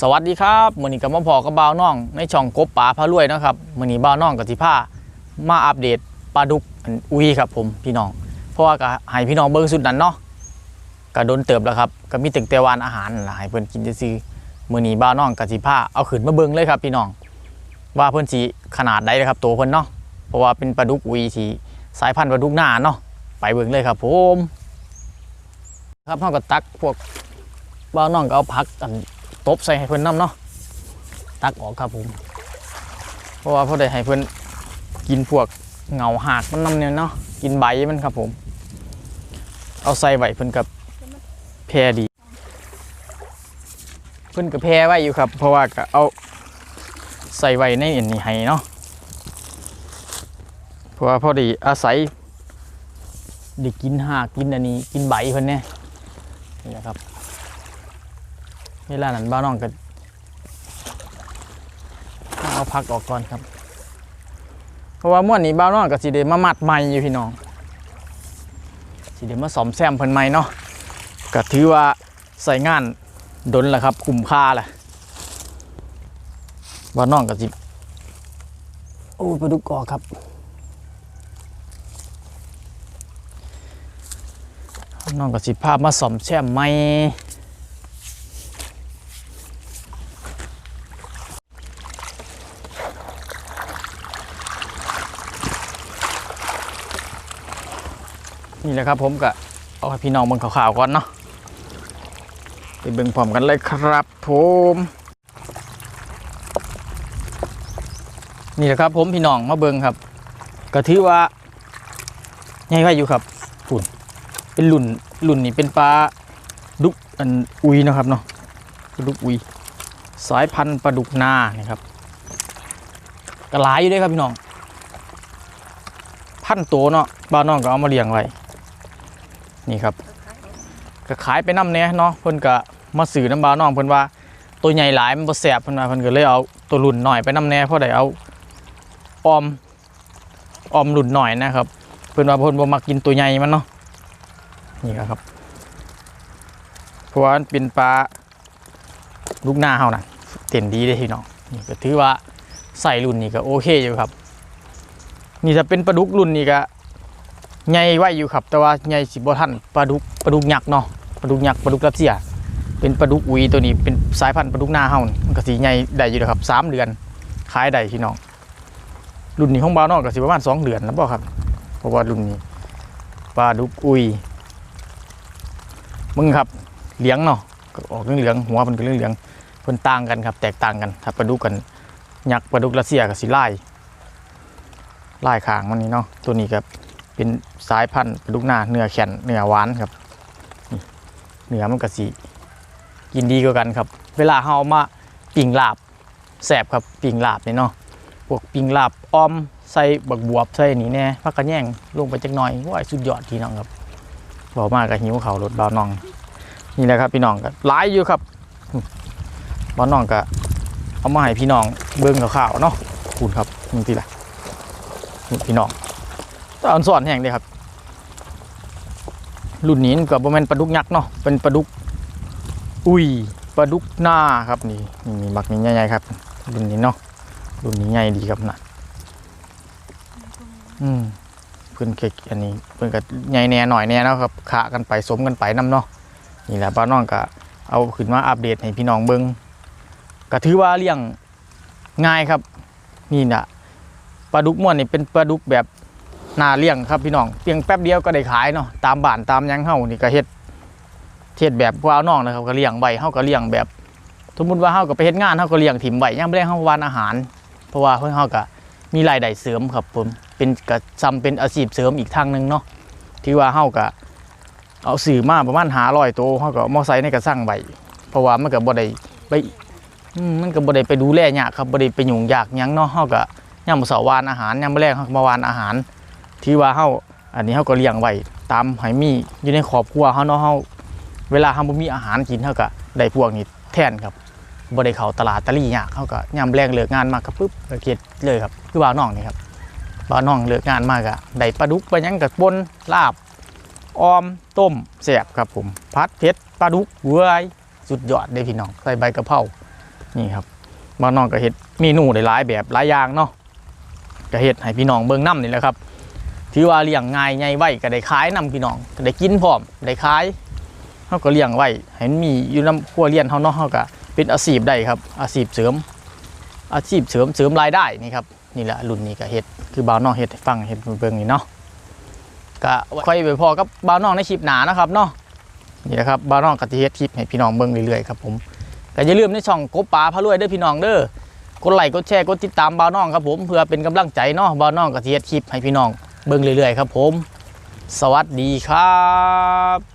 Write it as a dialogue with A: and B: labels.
A: สวัสดีครับมือนี้ก็มาพอกับบ่าวน้อง ในช่องกบป่าพารวยนะครับมือนี้บ่าวน้องกับสิพามาอัปเดตปลาดุกอันอุ้ยครับผมพี่น้อง เพราะว่าก็ให้พี่น้องเบิ่งสุดนั้นเนาะก็โดนเติบแล้วครับก็มีตึงแต่วานอาหารนั่นล่ะให้เพิ่นกินจะซื่อมือนี้บ่าวน้องกับสิพาเอาขึ้นมาเบิ่งเลยครับพี่น้อง ว่าเพิ่อนสิขนาดใดนะครับตัวเพิ่นเนาะเพราะว่าเป็นปลาดุกอุ้ยที่สายพันธุ์ปลาดุกหน้าเนาะไปเบิ่งเลยครับผม ครับเฮาก็ตักพวกบ่าวน้องก็เอาผักอัน ตบใส่ให้เพิ่นน้ำเนาะตักออกครับผม เพราะว่าพอได้ให้เพิ่นกินพวกเหงาหากมันน้ำเนี่ยเนาะกินใบมันครับผม เอาใส่ไว้เพิ่นกับแพรดี เพิ่นกับแพรไว้อยู่ครับ เพราะว่าก็เอาใส่ไว้ในอันนี้ให้เนาะเพราะว่าพอดีอาศัยได้กินหากกินอันนี้ กินใบเพิ่นเนี่ยนี่แหละครับ เวลานั้นบ้าวน้องก็เอาพักออกก่อนครับ เพราะว่าม่วนนี้บ้าวน้องก็สิเดมามัดใหม่อยู่พี่น้องสิเดมาสอมแซมเพิ่นใหม่เนาะก็ถือว่าใส่งานดนแหละครับคุ้มค่าแหละบ้าวน้องก็สิโอ้ยปลาดุกกอครับบ้าวน้องก็สิพามาสอมแซมใหม่ นี่แหละครับผมก็เอาให้พี่น้องเบิ่งข่าวๆก่อนเนาะไปเบิ่งพร้อมกันเลยครับผมนี่แหละครับผมพี่น้องมาเบิ่งครับก็ถือว่าใหญ่ไว้อยู่ครับฝุ่นเป็นรุ่นรุ่นนี้เป็นปลาดุกอันอุยนะครับเนาะปลาดุกอุยสายพันธุ์ปลาดุกนานี่ครับก็หลายอยู่ด้วยครับพี่น้องพันตัวเนาะบ้านน้องก็เอามาเลี้ยงไว้ นี่ครับก็ขายไปน้ำเนี้ยเนาะเพิ่นก็มาสื่อน้ำบาน้องเพิ่นว่าตัวใหญ่หลายมันบ่แสบเพิ่นว่าเพิ่นก็เลยเอาตัวรุ่นหน่อยไปน้ำเนี้ยเพราะได้เอาออมออมรุ่นหน่อยนะครับ เพิ่นว่าเพิ่นบ่มักกินตัวใหญ่มันเนาะนี่ครับเพราะว่ามันเป็นปลาลูกหน้าเฮาน่ะเต้นดีเลยพี่น้องนี่ก็ถือว่าใส่รุ่นนี้ก็โอเคอยู่ครับ นี่ถ้าเป็นปลาดุกรุ่นนี้ก็ ใหญ่ไว้อยู่ครับ แต่ว่าใหญ่สิบ่ทันปลาดุกปลาดุกยักษ์เนาะปลาดุกยักษ์ปลาดุกรัสเซีย เป็นปลาดุกอุยตัวนี้เป็นสายพันธุ์ปลาดุกหน้าเฮานี่มันก็สิใหญ่ได้อยู่นะครับสามเดือนขายได้พี่น้องรุ่นนี้ของบ้าวนอกก็สิประมาณสองเดือนแล้วบ่ครับเพราะว่ารุ่นนี้ปลาดุกอุยมึงครับเหลี้ยงเนาะก็ออกเหลืองหัวมันก็เหลืองเพิ่นต่างกันครับ แตกต่างกันถ้าปลาดุกกันยักษ์ปลาดุกรัสเซียก็สิลายลายขางมันนี่เนาะตัวนี้ครับ เป็นสายพันธุ์ลาดุกหน้าเนื้อแข็งเนื้อหวานครับเนื้อมันก็สีกินดีกว่ากันครับ เวลาเฮามาปิ้งลาบแสบครับปิ้งลาบนี่เนาะพวกปิ้งลาบอ้อมใส่บักบวบใส่นี่แน่พักกระแย่งลงไปจักหน่อยว้ายสุดยอดพี่น้องครับบอกมากกับหิวเขารถบ่าวน้อง นี่แหละครับพี่น้องก็หลายอยู่ครับบ่าวน้องก็เอามาให้พี่น้องเบิ่งข่าวๆเนาะคุณครับนี่ทีละนี่พี่น้อง ตอนสอนแห่งเลยครับ รุ่นนี้กับโบแมนปลาดุกยักษ์เนาะเป็นปลาดุก อุ้ยปลาดุกหน้าครับนี่นี่นี่บักนี้ใหญ่ๆครับรุ่นนี้เนาะรุ่นนี้ใหญ่ดีครับนะอืมเพื่อนเก็กอันนี้เพื่อนก็ใหญ่แน่หน่อยแน่เนาะครับขากันไปสมกันไปน้ำเนาะนี่แหละป้าน้องก็เอาขึ้นมาอัปเดตให้พี่น้องเบิ้งก็ถือว่าเลี้ยงง่ายครับ นี่นะปลาดุกม่วนนี่เป็นปลาดุกแบบ นาเลี้ยงครับพี่น้องเพียงแป๊บเดียวก็ได้ขายเนาะตามบ้านตามยังเฮานี่ก็เฮ็ดเฮ็ดแบบพวกเอาน้องนะครับก็เลี้ยงไว้เฮาก็เลี้ยงแบบสมมติว่าเฮาก็ไปเฮ็ดงานเฮาก็เลี้ยงถิ่มไว้ยามแลงเฮาวานอาหาร เพราะว่าเพิ่นเฮาก็มีรายได้เสริมครับผมเป็นก็ซ้ำเป็นอาชีพเสริมอีกทางหนึ่งเนาะที่ว่าเฮาก็เอาสื่อมาประมาณ500ตัวเฮาก็เอามาใส่ในกระสังไว้เพราะว่ามันก็บ่ได้ไปมันก็บ่ได้ไปดูแลยากครับบ่ได้ไปยุ่งยากยังเนาะเฮาก็ยามมื้อเสาวานอาหารยามมื้อแรกเฮาก็มาวานอาหาร ที่ว่าเฮาอันนี้เฮาก็เลี้ยงไว้ตามให้มีอยู่ในครอบครัวเฮาเนาะเฮาเวลาเฮาบ่มีอาหารกินเฮาก็ได้พวกนี้แทนครับบ่ได้เข้าตลาดตะลี่ยากเฮาก็ยามแรงเลิกงานมาก็ปึ๊บก็เก็ดเลยครับคือบ่าวน้องนี่ครับบ่าวน้องเลิกงานมาก็ได้ปลาดุกไปหยังก็ป่นลาบออมต้มแซ่บครับผมผัดเผ็ดปลาดุกเว้ยสุดยอดเด้พี่น้องใส่ใบกะเพรานี่ครับบ้านน้องก็เฮ็ดเมนูได้หลายแบบหลายอย่างเนาะก็เฮ็ดให้พี่น้องเบิ่งนํนี่แหละครับ ถือว่าเลี้ยงง่ายใหญ่ไว้ก็ได้ขายนํพี่น้องก็ได้กินพร้อมได้ขายเฮาก็เลี้ยงไว้ให้มันมีอยู่นํครัวเรือนเฮาเนาะเฮาก็เป็นอาชีพได้ครับ อาชีพเสริม อาชีพเสริมเสริมรายได้นี่ครับนี่แหละรุ่นนี้ก็เฮ็ดคือบ่าวน้องเฮ็ดให้ฟังเฮ็ดเบิ่งนี่เนาะก็ค่อยไปพอกับบ่าวน้องในคลิปหนานะครับเนาะนี่แหละครับบ่าวน้องก็สิเฮ็ดคลิปให้พี่น้องเบิ่งเรื่อยๆครับผมก็อย่าลืมในช่องกบปลาพารวยเด้อพี่น้องเด้อกดไลค์กดแชร์กดติดตามบ่าวน้องครับผมเพื่อเป็นกำลังใจเนาะบ่าวน้องก็สิเฮ็ดคลิปให้พี่น้อง เบิ่งเรื่อยๆครับผม สวัสดีครับ